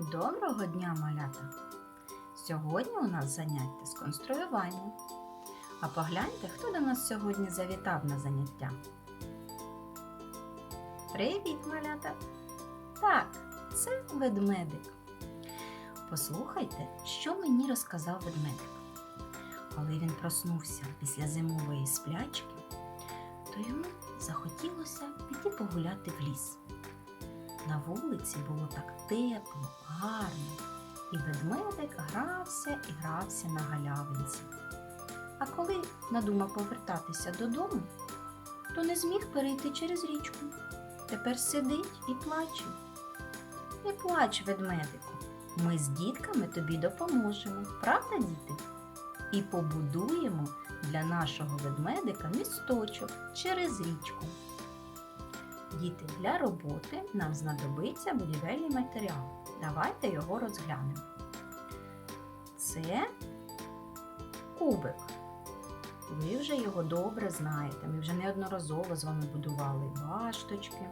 Доброго дня, малята! Сьогодні у нас заняття з конструювання. А погляньте, хто до нас сьогодні завітав на заняття. Привіт, малята! Так, це ведмедик. Послухайте, що мені розказав ведмедик. Коли він проснувся після зимової сплячки, то йому захотілося піти погуляти в ліс. На вулиці було так тепло, гарно, і ведмедик грався і грався на галявинці. А коли надумав повертатися додому, то не зміг перейти через річку. Тепер сидить і плаче. Не плач, ведмедику. Ми з дітками тобі допоможемо, правда, діти? І побудуємо для нашого ведмедика місточок через річку. Діти, для роботи нам знадобиться будівельний матеріал. Давайте його розглянемо. Це кубик. Ви вже його добре знаєте. Ми вже неодноразово з вами будували башточки.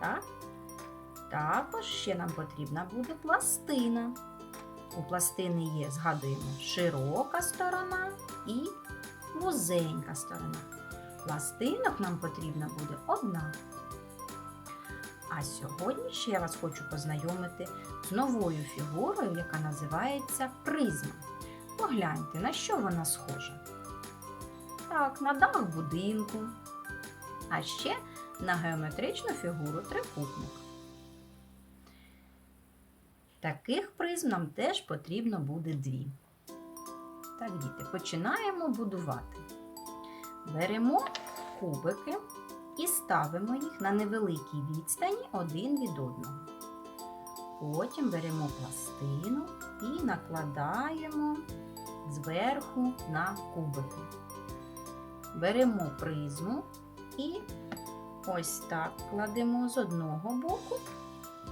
Так? Також ще нам потрібна буде пластина. У пластини є, згадуємо, широка сторона і вузенька сторона. Пластинок нам потрібна буде одна. А сьогодні ще я вас хочу познайомити з новою фігурою, яка називається призма. Погляньте, на що вона схожа. Так, на дах будинку. А ще на геометричну фігуру трикутник. Таких призм нам теж потрібно буде дві. Так, діти, починаємо будувати. Беремо кубики і ставимо їх на невеликій відстані один від одного. Потім беремо пластину і накладаємо зверху на кубики. Беремо призму і ось так кладемо з одного боку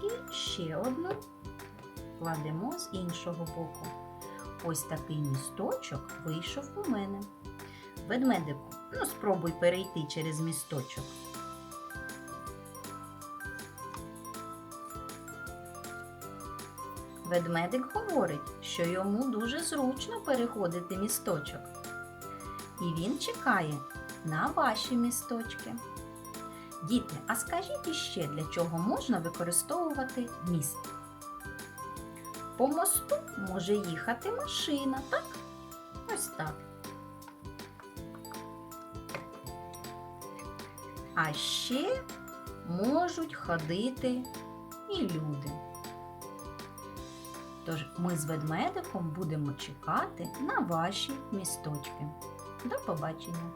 і ще одну кладемо з іншого боку. Ось такий місточок вийшов у мене. Ведмедику, ну спробуй перейти через місточок. Ведмедик говорить, що йому дуже зручно переходити місточок. І він чекає на ваші місточки. Діти, а скажіть іще, для чого можна використовувати міст? По мосту може їхати машина, так? Ось так. А ще можуть ходити і люди. Тож ми з ведмедиком будемо чекати на ваші місточки. До побачення!